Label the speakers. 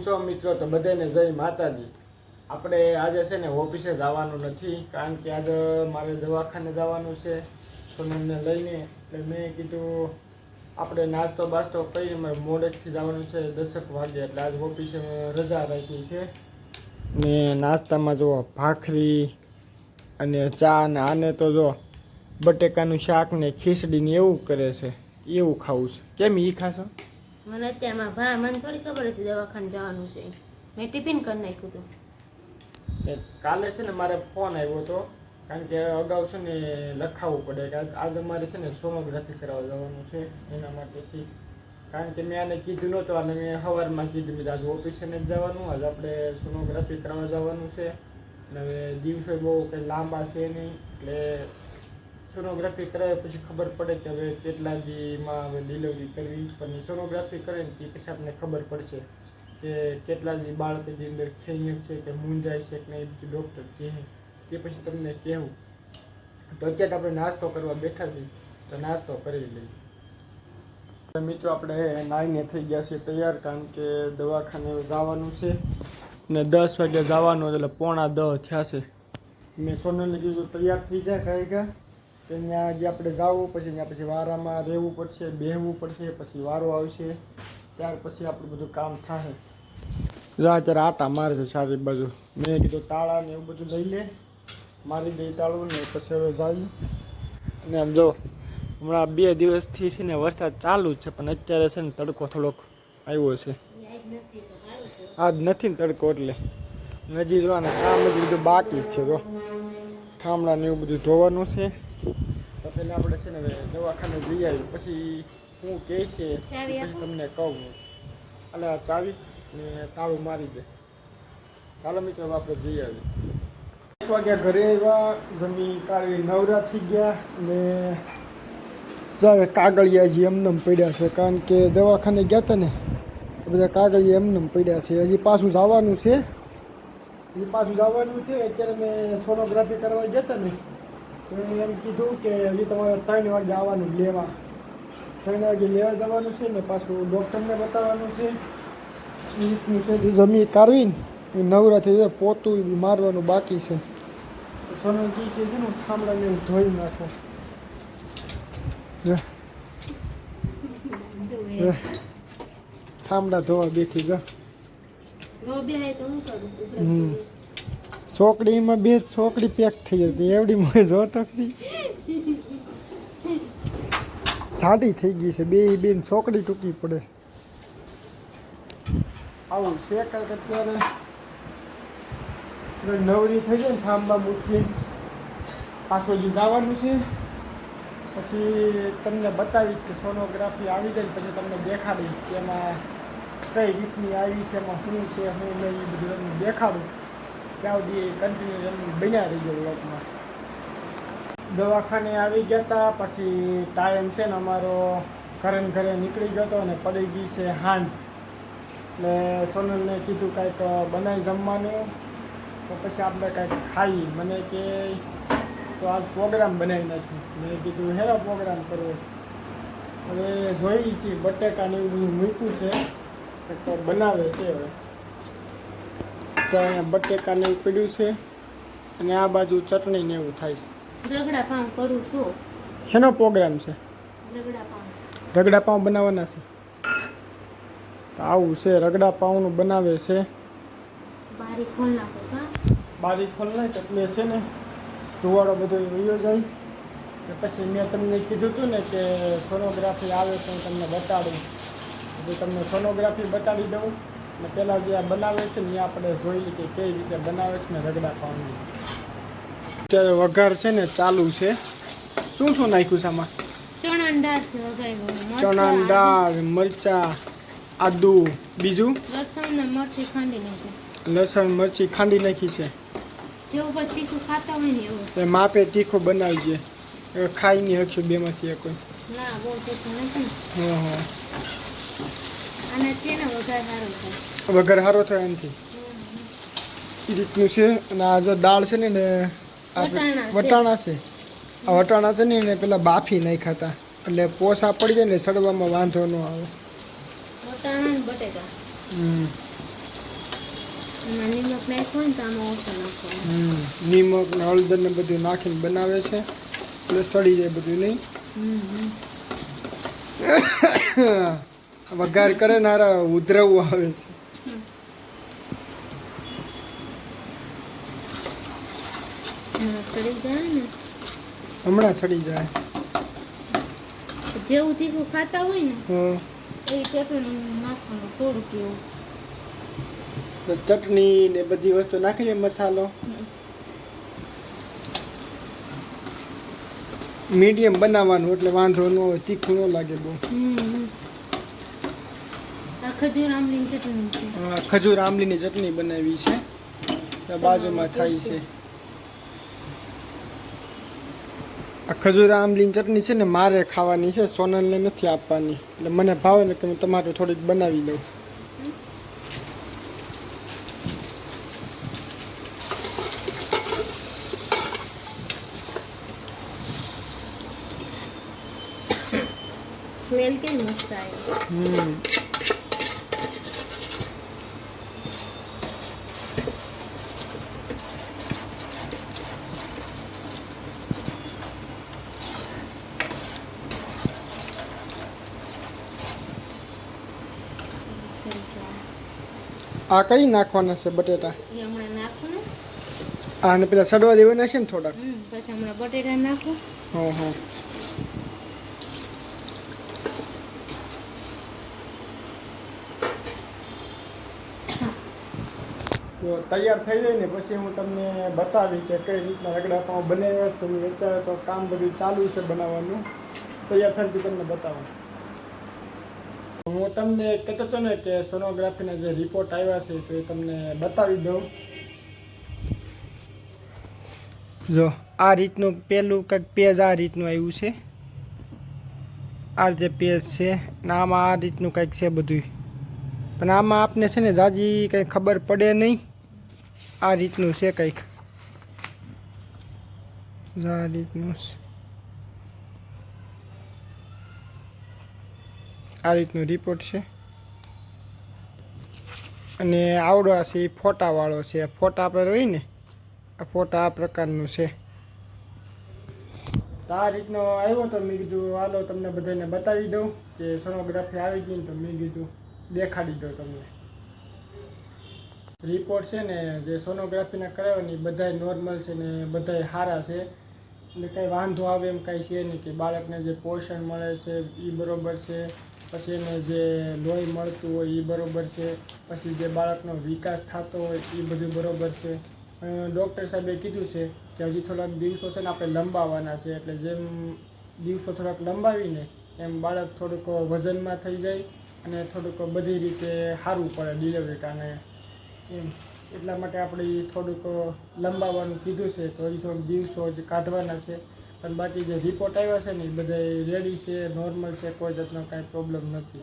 Speaker 1: છો મિત્રો, તો બધાને જય માતાજી. આપણે આજે છે ને ઓફિસે જવાનું નથી, કારણ કે આજે મારે દવાખાને જવાનું છે સોનમને લઈને. એટલે મેં કીધું, આપણે નાસ્તો બાસ્તો કઈ મારે મોડેકથી જવાનું છે દસક વાગે. એટલે આજે ઓફિસે રજા રાખી છે. ને નાસ્તામાં જુઓ, ભાખરી અને ચા ને આને તો જો, બટેકાનું શાક ને ખીચડી ને એવું કરે છે, એવું ખાવું છે. કેમ એ ખાશો?
Speaker 2: મને અત્યારમાં ભા, મને થોડી ખબર હતી દવાખાને જવાનું છે. મેં ટિફિન કરી નાખ્યું હતું.
Speaker 1: કાલે છે ને મારે ફોન આવ્યો હતો, કારણ કે અગાઉ છે ને લખાવવું પડે કે આજ- આજે મારે છે ને સોનોગ્રાફી કરાવવા જવાનું છે, એના માટેથી. કારણ કે મેં આને કીધું નહોતું, અને મેં સવારમાં કીધું મેં આજે ઓફિસે જ જવાનું, આજે આપણે સોનોગ્રાફી કરાવવા જવાનું છે. અને હવે દિવસો બહુ કંઈ લાંબા છે નહીં, એટલે સોનોગ્રાફી કરાવે પછી ખબર પડે કે હવે કેટલા દીમાં હવે ડિલિવરી કરવી પણ સોનોગ્રાફી કરે ને તે પછી આપણને ખબર પડશે કે કેટલા દી બાળકની અંદર ખેંચ છે કે મૂંઝાય છે કે નહીં બધું ડૉક્ટર કહે. તે પછી તમને કહેવું. તો અત્યારે આપણે નાસ્તો કરવા બેઠા છીએ, તો નાસ્તો કરી લઈએ. મિત્રો આપણે નાઈને થઈ ગયા છીએ તૈયાર, કારણ કે દવાખાને જવાનું છે. ને દસ વાગે જવાનું, એટલે પોણા દસ થયા છે. મેં સોનલને કીધું, તૈયાર થઈ જાય કાંઈ કા કે ત્યાં જે આપણે જવું પછી ત્યાં પછી વારામાં રહેવું પડશે, બેહવું પડશે, પછી વારો આવશે, ત્યાર પછી આપણું બધું કામ જા અત્યારે આટા મારે છે સારી બાજુ. મેં કીધું તાળા ને એવું બધું લઈ લે. મારી દઈ તાળું ને પછી હવે જાય અને આમ જો, હમણાં બે દિવસથી છે ને વરસાદ ચાલુ જ છે, પણ અત્યારે છે ને તડકો થોડોક આવ્યો છે. આજ નથી ને તડકો એટલે. નજીક હજી જો કામ જ બધું બાકી જ છે જો. ઠામડા ને એવું બધું ધોવાનું છે. તો પહેલાં આપણે છે ને દવાખાને જઈ આવી પછી હું કહે છે પછી તમને કહું એટલે આ ચાવી ને તાળું મારી દે. ચાલો મિત્રો આપણે જઈ આવી એક વાગ્યા ઘરે આવ્યા જમી કાળવી નવરા થઈ ગયા ને કાગળિયા હજી એમને એમ પડ્યા છે. કારણ કે દવાખાને ગયા હતા ને તો બધા કાગળિયા એમને એમ પડ્યા છે. હજી પાછું જવાનું છે. હજી પાછું જવાનું છે. અત્યારે મેં સોનોગ્રાફી કરવા ગયા હતા ને, તો એમ કીધું કે હજી તમારે ત્રણ વાગે આવવાનું લેવા. ત્રણ વાગે લેવા જવાનું છે ને, પાછું ડૉક્ટરને બતાવવાનું છે. એ રીતનું છે જમી કાઢવીને, એ નવરા થઈ પોતું મારવાનું બાકી છે. તો સોનલ કી કે છે ને ઠામડાને ધોઈ નાખો. ઠામડા ધોવા બેઠી જા. સોકડીમાં બે સોકડી પેક થઈ હતી. એવડી મોય જોતો ખરી સાડી થઈ ગઈ છે. બે બેન છોકડી ટૂંકી પડે છે. આવું છે કાંઈક અત્યારે. નવરી થઈ જાય ને, થાંભા મૂકી પાછું હજી જવાનું છે. પછી તમને બતાવીશ કે સોનોગ્રાફી આવી જાય પછી તમને દેખાડીશ કે એમાં કઈ રીતની આવી છે, એમાં શું છે, હું નહીં એ બધું તમને દેખાડું. ત્યાં સુધી કન્ટિન્યુ એમ બન્યા રહી ગયો વ્લોગમાં. દવાખાને આવી ગયા હતા પછી ટાઈમ છે ને અમારો ઘરે ઘરે નીકળી ગયો હતો અને પડી ગઈ છે હાંજ. એટલે સોનલને કીધું કાંઈક બનાવી જમવાનું. તો પછી આપણે કાંઈક ખાઈ મને કે તો આજ પ્રોગ્રામ બનાવી નાખ્યું. મેં કીધું, હેરો પ્રોગ્રામ કરવો હવે જોઈ છીએ બટેકા ને એવું બધું મૂક્યું છે. કંઈક બનાવે છે હવે. તો અહીંયા બટેકા ને એવું પડ્યું છે અને આ બાજુ ચટણી ને એવું થાય છે.
Speaker 2: રગડા પાઉં કરું છું.
Speaker 1: શેનો પ્રોગ્રામ છે?
Speaker 2: રગડા પાઉં.
Speaker 1: રગડા પાઉં બનાવવાના છે? તો આવું છે રગડા પાઉંનું બનાવે છે.
Speaker 2: બારી ખોલ નાખો
Speaker 1: બારી ખોલ નહીં એટલે છે ને ધુવાડો બધો વયો જાય. પછી મેં તમને કીધું હતું ને કે સોનોગ્રાફી આવે તો હું તમને બતાડું. એટલે તમને સોનોગ્રાફી બતાડી દઉં. અને પહેલાં જે આ બનાવે છે ને એ આપણે જોઈ લઈએ કે કઈ રીતે બનાવે છે ને રગડા પાઉંની અત્યારે વઘાર છે ને ચાલુ છે. શું શું નાખ્યું છે આમાં?
Speaker 2: ચણા દાળ
Speaker 1: મરચા આદુ. બીજું?
Speaker 2: લસણ મરચી ખાંડી નાખી.
Speaker 1: છે. તે માપે તીખું બનાવજે. ખાઈ નહીં હકશું બેમાંથી એક કોઈ. હા.
Speaker 2: અને તેને વઘાર સારો થાય.
Speaker 1: વઘાર સારો થાય એનાથી. એ રીતનું છે અને આ જો દાળ છે ને ને
Speaker 2: વટાણા છે.
Speaker 1: આ વટાણા છે ને એને પેલા બાફી નાખ્યા હતા એટલે પોસા પડી જાય ને સડવામાં વાંધો ન આવે.
Speaker 2: વટાણા બટેકા.
Speaker 1: હમ.
Speaker 2: નિમક ને
Speaker 1: હળદર ને બધું નાખીને બનાવે છે. એટલે સડી જાય બધું નહીં. વઘાર કરે નારા ઉધરવું આવે છે.
Speaker 2: હમણાં સડી જાય જેવું તીખું ખાતા હોય ને. એ ચટણી નાખવાનું થોડુંક એવું.
Speaker 1: તો ચટણી ને બધી વસ્તુ નાખીએ મસાલો. મીડિયમ બનાવવાનું એટલે વાંધો ન હોય તીખું ન લાગે બહુ.
Speaker 2: ખજૂર આંબલીની ચટણી
Speaker 1: ખજૂર ચટણી બનાવી છે. બાજુમાં થાય છે. આ ખજૂર આંબલીની ચટણી છે ને મારે ખાવાની છે સોનલને નથી આપવાની. એટલે મને ભાવે ને કે હું તમારે થોડીક બનાવી દઉં
Speaker 2: સ્મેલ કેમ મસ્ત આવે?
Speaker 1: હમ
Speaker 2: સરસ આવે.
Speaker 1: આ કઈ નાખવાના છે બટેટા? આને પેલા સડવા દેવાના છે ને થોડાક?
Speaker 2: પછી હમણાં બટેટા નાખો.
Speaker 1: હા હા. તો તૈયાર થઈ જાય ને પછી હું તમને બતાવી કે કઈ રીતના રગડા પાઉં બનાવ્યા છે અત્યારે તો કામ બધું ચાલુ છે બનાવવાનું. તૈયાર થાય તમને બતાવું. હું તમને કહેતો હતો ને કે સોનોગ્રાફીના જે રિપોર્ટ આવ્યા છે તો એ તમને બતાવી દઉં. જો, આ રીતનું પહેલું કંઈક પેજ આ રીતનું આવ્યું છે. આ રીતે પેજ છે અને આમાં આ રીતનું કંઈક છે બધું પણ આમાં આપને છે ને જાજી કંઈ ખબર પડે નહીં. આ રીતનું છે કંઈક. આ રીતનું છે. આ રીતનો રિપોર્ટ છે. અને આવડો આ છે, એ ફોટાવાળો છે. ફોટા પર હોય ને, આ ફોટા આ પ્રકારનું છે. તો આ રીતનો આવ્યો તો મેં કીધું, હાલો તમને બધાને બતાવી દઉં કે સોનોગ્રાફી આવી ગઈ તો મેં કીધું, દેખાડી દઉં તમને. રિપોર્ટ છે ને, જે સોનોગ્રાફીના કરાવ્યો ને, એ બધાય નોર્મલ છે ને, બધાય સારા છે. એટલે કંઈ વાંધો આવે એમ કાંઈ છે નહીં કે બાળકને જે પોષણ મળે છે, એ બરોબર છે. પછી એને જે લોહી મળતું હોય એ બરોબર છે. પછી જે બાળકનો વિકાસ થતો હોય એ બધું બરોબર છે. ડૉક્ટર સાહેબે કીધું છે કે હજી થોડાક દિવસો છે ને આપણે લંબાવવાના છે. એટલે જેમ દિવસો થોડાક લંબાવીને એમ બાળક થોડુંક વજનમાં થઈ જાય અને થોડુંક બધી રીતે સારું પડે ડિલિવરી કારણે. એમ, એટલા માટે આપણે થોડુંક લંબાવવાનું કીધું છે. તો હજી થોડુંક દિવસો જ કાઢવાના છે. પણ બાકી જે રિપોર્ટ આવ્યા છે ને એ બધા રેડી છે નોર્મલ છે, કોઈ જાતનો કાંઈ પ્રોબ્લેમ નથી.